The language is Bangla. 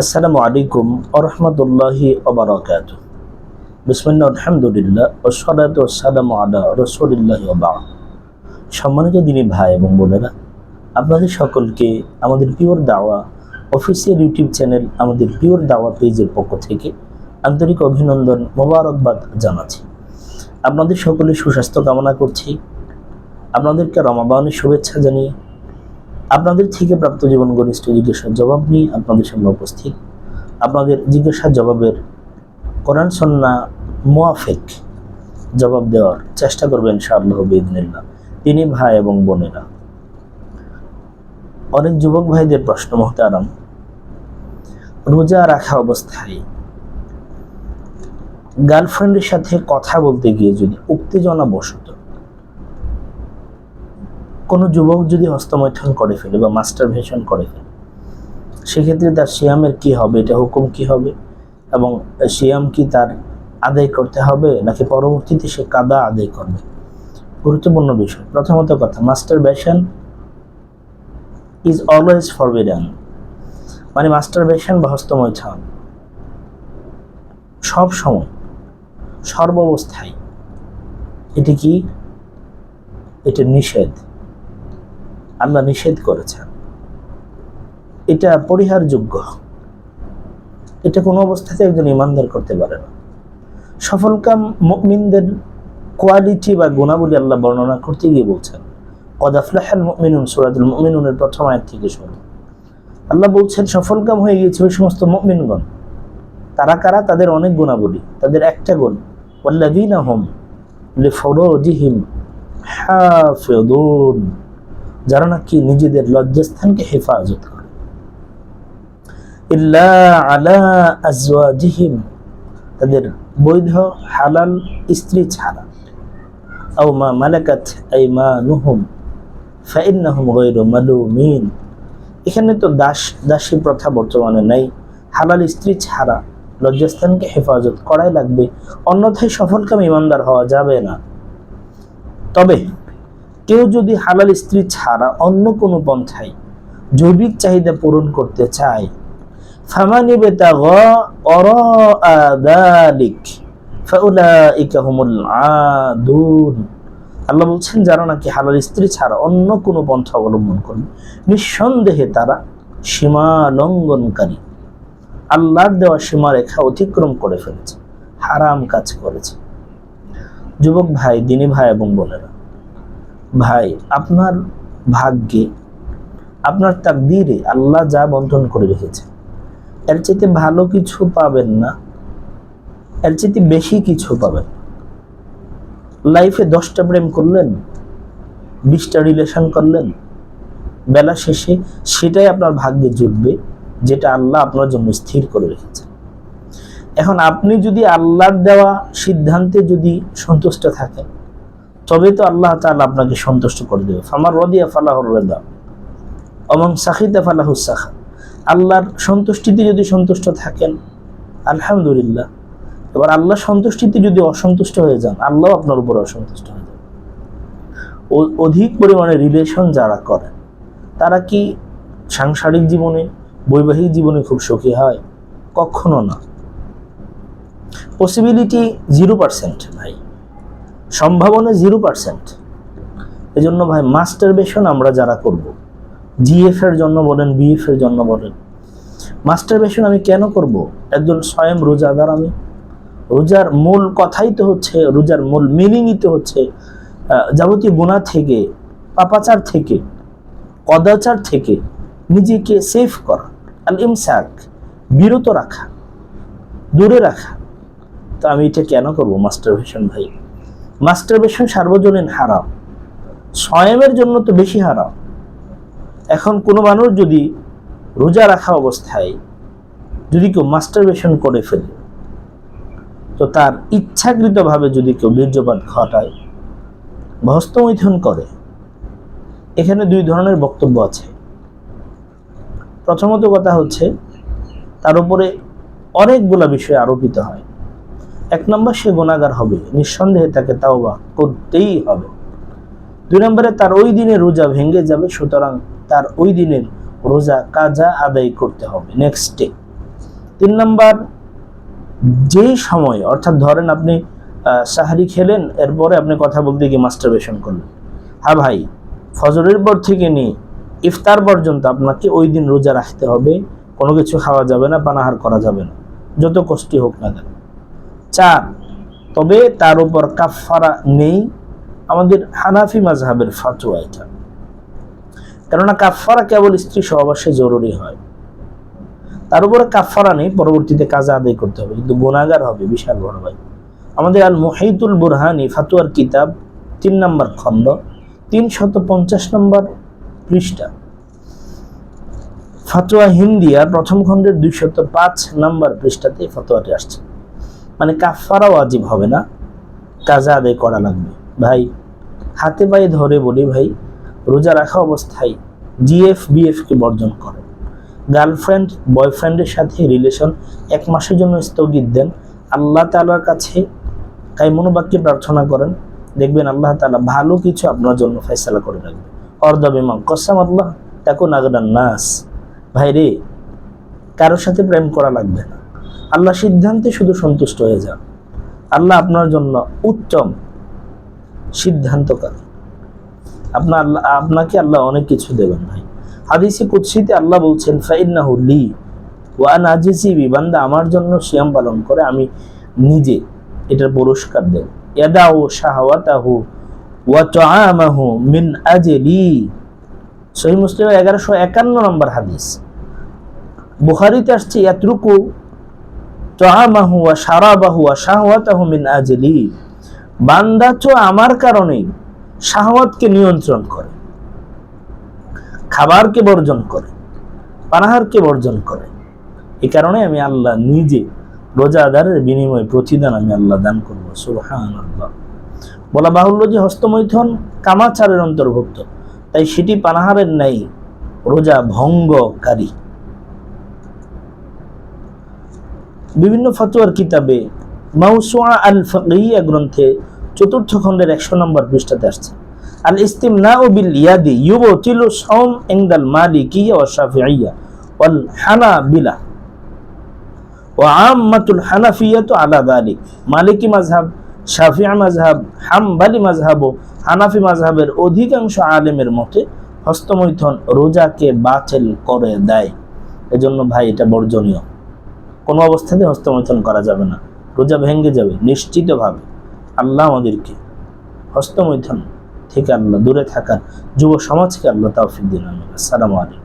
আসসালামু আলাইকুম আরহামতুল্লাহি ওবরাকাত বিসমিল্লাহ, আলহামদুলিল্লাহ ওসলাত ওসালাম আলা রসুলিল্লাহ ওবা সম্মানিত দিনী ভাই এবং বোনেরা, আপনাদের সকলকে আমাদের Pure Dawah official YouTube channel আমাদের পিওর দাওয়া পেজের পক্ষ থেকে আন্তরিক অভিনন্দন মোবারকবাদ জানাচ্ছি। আপনাদের সকলে সুস্বাস্থ্য কামনা করছি। আপনাদেরকে রমাবানের শুভেচ্ছা জানিয়ে আপনাদের থেকে প্রাপ্ত জীবন ঘনিষ্ঠ জিজ্ঞাসার জবাব নিয়ে আপনাদের সামনে উপস্থিত। আপনাদের জিজ্ঞাসার জবাবের কোরআন, সন্না মোয়াফেক জবাব দেওয়ার চেষ্টা করবেন শাহ বেদিনিল্লাহ তিনি ভাই এবং বোনেরা। অনেক যুবক ভাইদের প্রশ্ন, মহতারাম, রোজা রাখা অবস্থায় গার্লফ্রেন্ডের সাথে কথা বলতে গিয়ে যদি উত্তেজনা বসত কোনো যুবক যদি হস্তমৈথন করে ফেলে বা মাস্টার ভেশন করে ফেলে, সেক্ষেত্রে তার সিয়ামের কি হবে? এটা হুকুম কি হবে? এবং সিয়াম কি তার আদায় করতে হবে? নাকি পরবর্তীতে সে কাদা আদায় করবে? গুরুত্বপূর্ণ বিষয়। প্রথমত কথা masturbation is always forbidden মানে মাস্টার ভেশন বা হস্তমৈথন সব সময়, সর্বাবস্থায়। এটি কি? এটা নিষেধ। আল্লাহ নিষেধ করেছেন। এটা পরিহারযোগ্য। এটা কোনো অবস্থাতে একজন ইমানদার করতে পারে না। সফলকাম মুমিনদের কোয়ালিটি বা গুণাবলী আল্লাহ বর্ণনা করতে গিয়ে বলছেন কদাফলাহাল মুমিনুন সুরাতুল মুমিনুনের প্রথম আয়াত থেকে শুরু আল্লাহ বলছেন সফলকাম হয়ে গিয়েছে ওই সমস্ত মুমিনগণ। তারা কারা? তাদের অনেক গুণাবলী। তাদের একটা গুণ, ওয়াল্লাযীনা হুম লিফুরুজিহিম হাফিযুন যারা নাকি নিজেদের লজ্জাস্থানকে হেফাজত করে। ইল্লা আলা আজওয়াজিহিম, তাদের বৈধ হালাল স্ত্রী ছাড়া। আও মা মালাকাত আইমানুহুম, ফাইন্নাহুম গায়রু মালুমিন। এখানে তো দাস, দাসী প্রথা বর্তমানে নাই। হালাল স্ত্রী ছাড়া লজ্জাস্থানকে হেফাজত করাই লাগবে। অন্যথায় সফলকাম ইমানদার হওয়া যাবে না। তবে কেউ যদি হালাল স্ত্রী ছাড়া অন্য কোনো পন্থায় জৈবিক চাহিদা পূরণ করতে চায় ফামানি বেতাগ অরাদালিক ফাউলাইকা হুমুল আদুন। আল্লাহ বলছেন, যারা নাকি হালাল স্ত্রী ছাড়া অন্য কোনো পন্থা অবলম্বন করবে, নিঃসন্দেহে তারা সীমা লঙ্ঘনকারী। আল্লাহর দেওয়া সীমারেখা অতিক্রম করে ফেলেছে, হারাম কাজ করেছে। যুবক ভাই, দিনী ভাই এবং বোনেরা ভাই, আপনার ভাগ্যে, আপনার তাকদিরে আল্লাহ যা বন্ধন করে রেখেছে, এর চাইতে ভালো কিছু পাবেন না, এর চাইতে বেশি কিছু পাবেন লাইফে দশটা প্রেম করলেন, বিশটা রিলেশন করলেন, বেলা শেষে সেটাই আপনার ভাগ্যে জুটবে, যেটা আল্লাহ আপনার জন্য স্থির করে রেখেছে। এখন আপনি যদি আল্লাহর দেওয়া সিদ্ধান্তে যদি সন্তুষ্ট থাকেন তবে তো আল্লাহ তাআলা আপনাকে সন্তুষ্ট করে দেবে। ফামার রদিয়া ফালাহর রেদা অমন সাখিদা ফালাহু সাখা। আল্লাহর সন্তুষ্টিতে যদি সন্তুষ্ট থাকেন, আলহামদুলিল্লাহ। এবার আল্লাহ সন্তুষ্টিতে যদি অসন্তুষ্ট হয়ে যান, আল্লাহ আপনার উপর অসন্তুষ্ট হয়ে যান অধিক পরিমাণে রিলেশন যারা করেন তারা কি সাংসারিক জীবনে, বৈবাহিক জীবনে খুব সুখী হয়? কখনো না। পসিবিলিটি জিরো পার্সেন্ট ভাই। সম্ভাবনা জিরো পার্সেন্ট এই জন্য ভাই মাস্টার বেশন আমরা যারা করব জিএফ এর জন্য বলেন বিএফ এর জন্য বলেন মাস্টার বেশন আমি কেন করব? একজন স্বয়ং রোজাদার আমি। রোজার মূল কথাই তো হচ্ছে, রোজার মূল মিনিংই তো হচ্ছে যাবতীয় গুণা থেকে, পাপাচার থেকে কদাচার থেকে নিজেকে সেফ করা আল ইমসাক, বিরত রাখা, দূরে রাখা। তো আমি এটা কেন করব মাস্টার ভেশন ভাই? মাস্টারবেশন সার্বজনীন হারাম। স্বয়মের জন্য তো বেশি হারাম। এখন কোনো মানুষ যদি রোজা রাখা অবস্থায় যদি কেউ মাস্টারবেশন করে ফেলে, তো তার ইচ্ছাকৃতভাবে যদি কেউ বীর্যপাত ঘটায় বা হস্তমৈথুন করে, এখানে দুই ধরনের বক্তব্য আছে। প্রথমত কথা হচ্ছে, তার উপরে অনেকগুলা বিষয় আরোপিত হয়। এক নম্বর সে গুণাগার হবে, নিঃসন্দেহে তাকে তাওবা করতেই হবে। দুই নম্বরে তার ওই দিনে রোজা ভেঙে যাবে, সুতরাং তার ওই দিনের রোজা কাজা আদায় করতে হবে নেক্সট ডে তিন নাম্বার যেই সময়, অর্থাৎ ধরেন আপনি সাহারি খেলেন, এরপরে আপনি কথা বলতে গিয়ে মাস্টারবেশন করলেন। হ্যাঁ ভাই, ফজরের পর থেকে নিয়ে ইফতার পর্যন্ত আপনাকে ওই দিন রোজা রাখতে হবে, কোনো কিছু খাওয়া যাবে না, পানাহার করা যাবে না, যত কষ্টই হোক না কেন। চার তবে তার উপর কাফফারা নেই আমাদের হানাফি মাজহাবের ফাতুয়া এটা। কেননা কাফফারা কেবল স্ত্রী সহবাসে জরুরি হয়। তার উপরে কাফফারা নেই, পরবর্তীতে কাজা আদায় করতে হবে। কিন্তু গুণাগার হবে, বিশাল বড় ভাই। আমাদের আল মুহিতুল বুরহানি ফাতুয়ার কিতাব তিন নম্বর খণ্ড, তিনশত পঞ্চাশ নম্বর পৃষ্ঠা। ফাতুয়া হিন্দিয়ার প্রথম খণ্ডের দুইশত পাঁচ নম্বর পৃষ্ঠাতে ফতোয়াটি আসছে। মানে কাফারা ওয়াজিব হবে না। কাজা আদায় করা লাগবে। ভাই, হাতে পায়ে ধরে বলি ভাই, রোজা রাখা অবস্থায় জিএফ, বিএফ কে বর্জন করেন গার্লফ্রেন্ড, বয়ফ্রেন্ডের সাথে রিলেশন এক মাসের জন্য স্থগিত দেন। আল্লাহ তালার কাছে তাই মনোবাক্যে প্রার্থনা করেন, দেখবেন আল্লাহ তাআলা ভালো কিছু আপনার জন্য ফয়সালা করে রাখবে। অর্ধ বিমা কসাম আল্লাহ তাকে নাগরান নাস। ভাই রে, কারোর সাথে প্রেম করা লাগবে না। আল্লাহ সিদ্ধান্তে শুধু সন্তুষ্ট হয়ে যান। আল্লাহ আপনার জন্য উত্তম সিদ্ধান্তকার। আপনার আল্লাহ আপনাকে আল্লাহ অনেক কিছু দেবেন ভাই। হাদিসে কুৎসিতে আল্লাহ বলছেন, ফাইন্নাহু লি ওয়ান আজিসিবি বান্দা, আমার জন্য সিয়াম পালন করে, আমি নিজে এটার পুরস্কার দেব। ইয়াদাউ শাহওয়াতাহু ওয়া তুআমাহু মিন আজলি। সহি মুসলিম এগারোশো একান্ন নম্বর হাদিস। বুখারিতে আসছে, ইয়াতরুকু শারাবাহু ওয়া শাহওয়াতাহু মিন আজলি। বান্দা তো আমার কারণে শাহওয়াতকে নিয়ন্ত্রণ করে, খাবারকে বর্জন করে, পানাহারকে বর্জন করে। কারণে আমি আল্লাহ নিজে রোজাদারের বিনিময়ে প্রতিদান আমি আল্লাহ দান করব সুবহান আল্লাহ বলা বাহুল্য যে হস্তমৈথন কামাচারের অন্তর্ভুক্ত, তাই সেটি পানাহারের নাই রোজা ভঙ্গকারী। বিভিন্ন ফতোয়ার কিতাবে মাউসুয়া আল ফকিয়া গ্রন্থে চতুর্থ খণ্ডের একশো নম্বর পৃষ্ঠাতে আসছে। আল ইস্তিমনা ও বিল ইয়াদি ইউব ইউবতিলু সাওম ইনদাল মালিকিয়া ওয়া শাফিঈয়া ওয়াল হানাবিলা ওয়া আম্মাতুল হানাফিয়াতু আলা যালিক মালিকি মাযহাব, শাফিঈ মাযহাব, হাম্বলি মাযহাব ও হানাফি মাযহাবের অধিকাংশ আলেমের মতে হস্তমৈথন রোজাকে বাতিল করে দেয়। এজন্য ভাই এটা বর্জনীয়। কোনো অবস্থাতে হস্তমৈথন করা যাবে না। রোজা ভেঙ্গে যাবে, নিশ্চিতভাবে। আল্লাহ আমাদেরকে হস্তমৈথন থেকে আল্লাহ দূরে থাকার যুব সমাজকে আল্লাহ তাওফিক দিন। আসসালামু আলাইকুম।